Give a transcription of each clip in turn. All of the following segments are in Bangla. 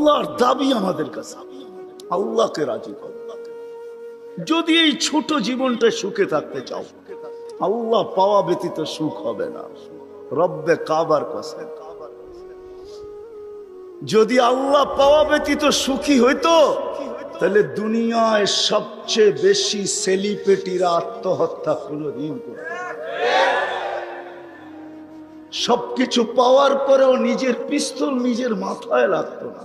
আল্লাহর দাবি আমাদের কাছে। আল্লাহকে রাজি কর। যদি এই ছোট জীবনটা সুখে থাকতে চাও, আল্লাহ পাওয়া ব্যতীত সুখ হবে না। রব্বে কাবার কাছে যদি আল্লাহ পাওয়া ব্যতীত সুখী হইতো, তাহলে দুনিয়ায় সবচেয়ে বেশি সেলিব্রিটিরা আত্মহত্যা কোনোদিন করত সবকিছু পাওয়ার পরেও নিজের পিস্তল নিজের মাথায় লাগতো না।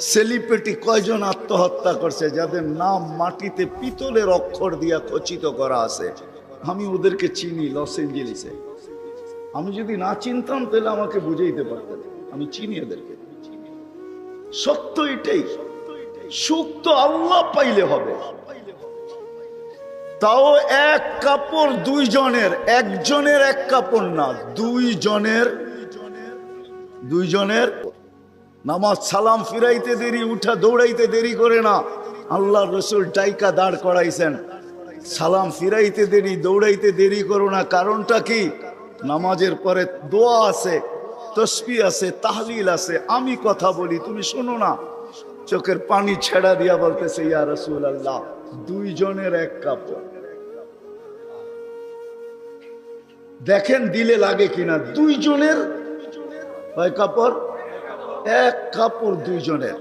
সেলিব্রিটি কয়জন আত্মহত্যা করছে, যাদের নাম মাটিতে পিতলের অক্ষর দিয়া খচিত করা আছে? আমি ওদেরকে চিনি, লস এঞ্জেলিসে। আমি যদি না চিনতাম, তাহলে আমাকে বুঝাইতে পারতেন। আমি চিনি এদেরকে সত্য এটাই। সুখ তো আল্লাহ পাইলে হবে। তাও এক কাপড় দুইজনের, একজনের এক কাপড় না, দুইজনের দুইজনের নামাজ সালাম ফিরাইতে দেরি, উঠা দৌড়াইতে দেরি করে না। আল্লাহ রসুল টাইকা দাঁড় করাইছেন। সালাম ফিরাইতে দেরি, দৌড়াইতে দেরি করো না। কারণটা কি? নামাজের পরে দোয়া আছে, তসবি আছে, তাহলিল আছে। আমি কথা বলি, তুমি শোনো না। চোখের পানি ছেড়া দিয়া বলতেছে, ইয়া রসুল আল্লাহ দুইজনের এক কাপড় দেখেন দিলে লাগে কিনা দুইজনের কয় কাপড়? এক কাপড় দুইজনের।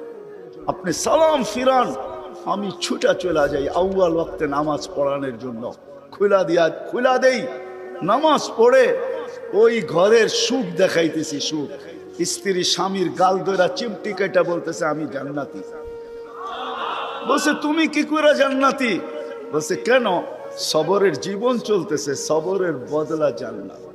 আপনি সালাম ফিরান, আমি ছুটা চলে যাই আউয়াল ওয়াক্তে নামাজ পড়ানোর জন্য। খুলা দিয়া, খুলা দেই, নামাজ পড়ে ওই ঘরের সুখ দেখাইতেছি, সুখ। স্ত্রী স্বামীর গাল ধরা চিমটি কেটা বলতেছে, আমি জান্নাতি। বলছে, তুমি কি করে জান্নাতি? বলছে, কেন? সবরের জীবন চলতেছে, সবরের বদলা জান্নাত।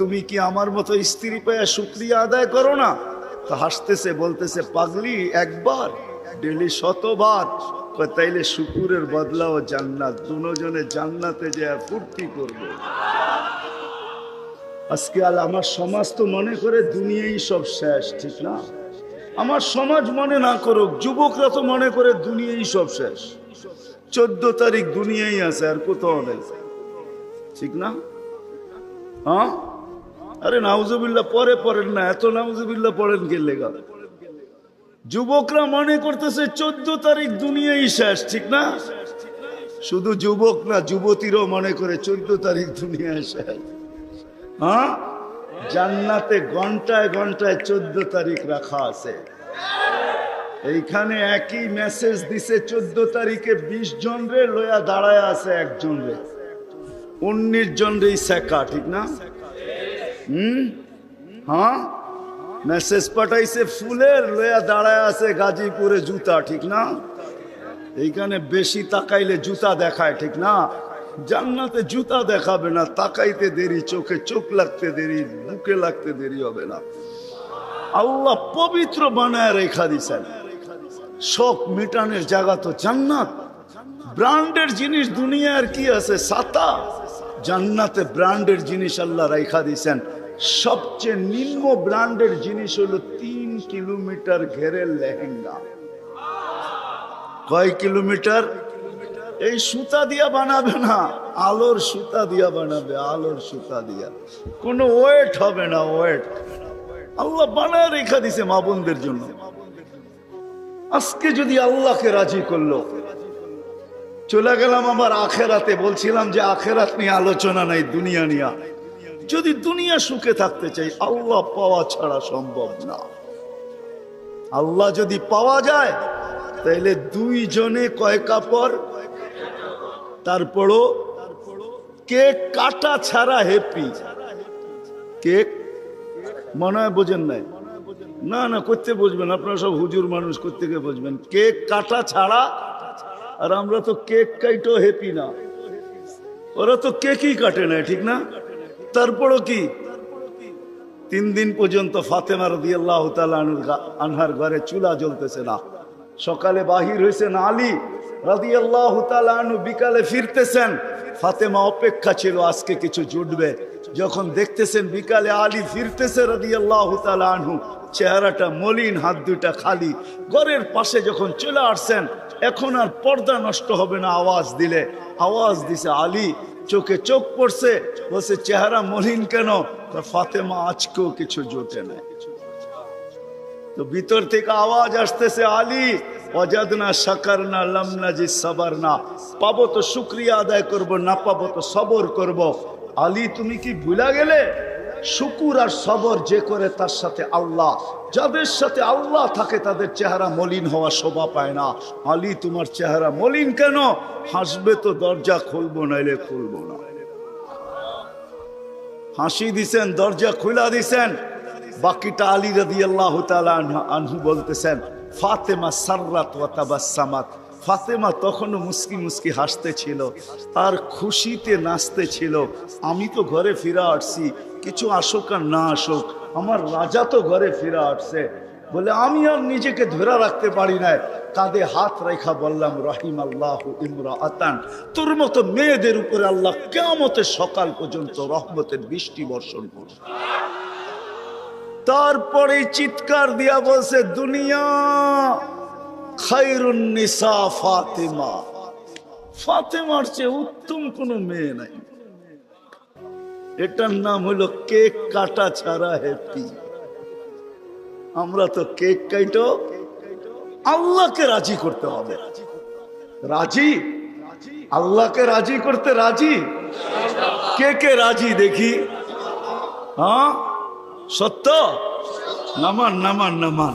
তুমি কি আমার মতো স্ত্রী পেয়ে শুক্রিয়া আদায় করো না? তো হাসতেছে, বলতেছে, পাগলি, একবার, ডেলি শতবার। তাইলে শুকুরের বদলাও জান্নাত, দুজনে জান্নাতে যে ফুর্তি করব। আজকে আল আমার সমাজ তো মনে করে দুনিয়াই সব শেষ, ঠিক না? আমার সমাজ মনে না করুক, যুবকরা তো মনে করে দুনিয়াই সব শেষ। চোদ্দ তারিখ দুনিয়াই আছে, আর কোথাও নেই, ঠিক না? হ্যাঁ? আরে নাউজুবিল্লাহ, পরে পড়েন না, এত নাউজুবিল্লাহ পড়েন কে লেগা? যুবকরা মনে করতেছে চোদ্দ তারিখ দুনিয়াই শেষ ঠিক না? শুধু যুবক না, যুবতীরও মনে করে চোদ্দ তারিখ দুনিয়ায় শেষ হ্যাঁ? জান্নাতে ঘন্টায় ঘন্টায় চোদ্দ তারিখ রাখা আছে। এইখানে একই মেসেজ দিছে, চোদ্দ তারিখে বিশ জন রে লয়া দাঁড়ায় আছে একজন রে। উনিশ জন রে সেকা ঠিক না? হুম? হ্যাঁ? মেসেজ পাঠাইছে ফুলের লয়া দাঁড়ায় আছে গাজীপুরে জুতা, ঠিক না? এইখানে বেশি তাকাইলে জুতা দেখায়, ঠিক না? জান্নাতে জুতা দেখাবে না, তাকাইতে দেরি, চোখে চোখ লাগতে দেরি, বুকে লাগতে দেরি হবে না। আল্লাহ পবিত্র বানায় রেখা দিছেন। শোক মিটানের জায়গা তো জান্নাত। ব্র্যান্ডের জিনিস দুনিয়ার কি আছে? সাতা। জান্নাতে ব্র্যান্ডের জিনিস আল্লাহ রেখা দিয়েছেন। সবচেয়ে নিম্ন ব্র্যান্ডের জিনিস হলো তিন কিলোমিটার ঘেরের লেহেঙ্গা। কয় কিলোমিটার? এই সুতা দিয়া বানাবে না, আলোর সুতা দিয়া বানাবে, আলোর সুতা দিয়া। কোনো ওয়েট হবে না, ওয়েট। আল্লাহ বানায় রেখা দিছে মা বোনদের জন্য। আজকে যদি আল্লাহকে রাজি করল চলে গেলাম আমার আখেরাতে। বলছিলাম যে আখেরাত নিয়ে আলোচনা নাই, দুনিয়া নিয়া যদি দুনিয়া সুখে থাকতে চাই, আল্লাহ পাওয়া ছাড়া সম্ভব না। আল্লাহ যদি পাওয়া যায়, তাইলে দুইজনে কয় কাপড়? তারপরও কেক কাটা ছাড়া হ্যাপি কেক মনে হয় বোঝেন নাই। না না, করতে বুঝবেন আপনারা সব হুজুর মানুষ করতে গিয়ে বুঝবেন কেক কাটা ছাড়া আর আমরা তো কেক কাইটো হ্যাপি না। ওরা তো কেকই কাটে না, ঠিক না? তারপরও কি? তিন দিন পর্যন্ত ফাতেমা রদি আল্লাহ আনহার ঘরে চুলা জ্বলতেছে না। সকালে বাহির হয়েছেন আলী রাদি আল্লাহ আনু বিকালে ফিরতেছেন। ফাতেমা অপেক্ষা ছিল, আজকে কিছু জুটবে। যখন দেখতেছেন বিকালে আলী ফিরতেছে রাদি আল্লাহ আনহু, চেহারাটা মলিন, হাত দুইটা খালি। ঘরের পাশে যখন চলে আসছেন এখন আর পর্দা নষ্ট হবে না আওয়াজ দিলে। আওয়াজ দিছে আলী, চোখে চোখ পড়ছে, বলছে, চেহারা মলিন কেন? ফাতেমা আজকেও কিছু জোটে নাই। তো ভিতর থেকে আওয়াজ আসতেছে, আলী না জি সাবার না পাবো তো শুক্রিয়া আদায় করব, না পাবো তো সবর করব। আলী, তুমি কি ভুলা গেলে? শুকুর আর সবর যে করে তার সাথে আল্লাহ। যাদের সাথে আল্লাহ থাকে, তাদের চেহারা মলিন হওয়া শোভা পায় না। আলী, তোমার চেহারা মলিন কেন? হাসবে তো দরজা খুলবো, নাইলে খুলবো না। হাসি দিছেন, দরজা খুলা দিছেন। বাকিটা আলী রাদি আল্লাহ আনহু বলতেছেন, ফাতেমা সার্রাত ওয়া তাবাসসামাত ফাতেমা তখনও মুস্কি মুস্কি হাসতে ছিল আর খুশিতে নাচতে ছিল আমি তো ঘরে ফিরে আসছি, কিছু আসুক আর না আসুক, আমার রাজা তো ঘরে ফিরে আসছে। বলে, আমি আর নিজেকে ধরে রাখতে পারি না কাঁধে হাত রেখা বললাম রহিম আল্লাহ ইমরা আতান তোর মতো মেয়েদের উপরে আল্লাহ কেমতের সকাল পর্যন্ত রহমতের বৃষ্টি বর্ষণ করবে। তারপরে চিৎকার দিয়া বলছে, দুনিয়া খাইরুন নিসা ফাতেমা। ফাতেমার চেয়ে উত্তম কোনো মেয়ে নাই। এটার নাম হলো কেক কাটা ছাড়া হ্যাপি আমরা তো কেক কাইটো, আল্লাহকে রাজি করতে হবে। রাজি? আল্লাহকে রাজি করতে রাজি? কে কে রাজি দেখি? হ্যাঁ? সত্য? নামান নামান নামান।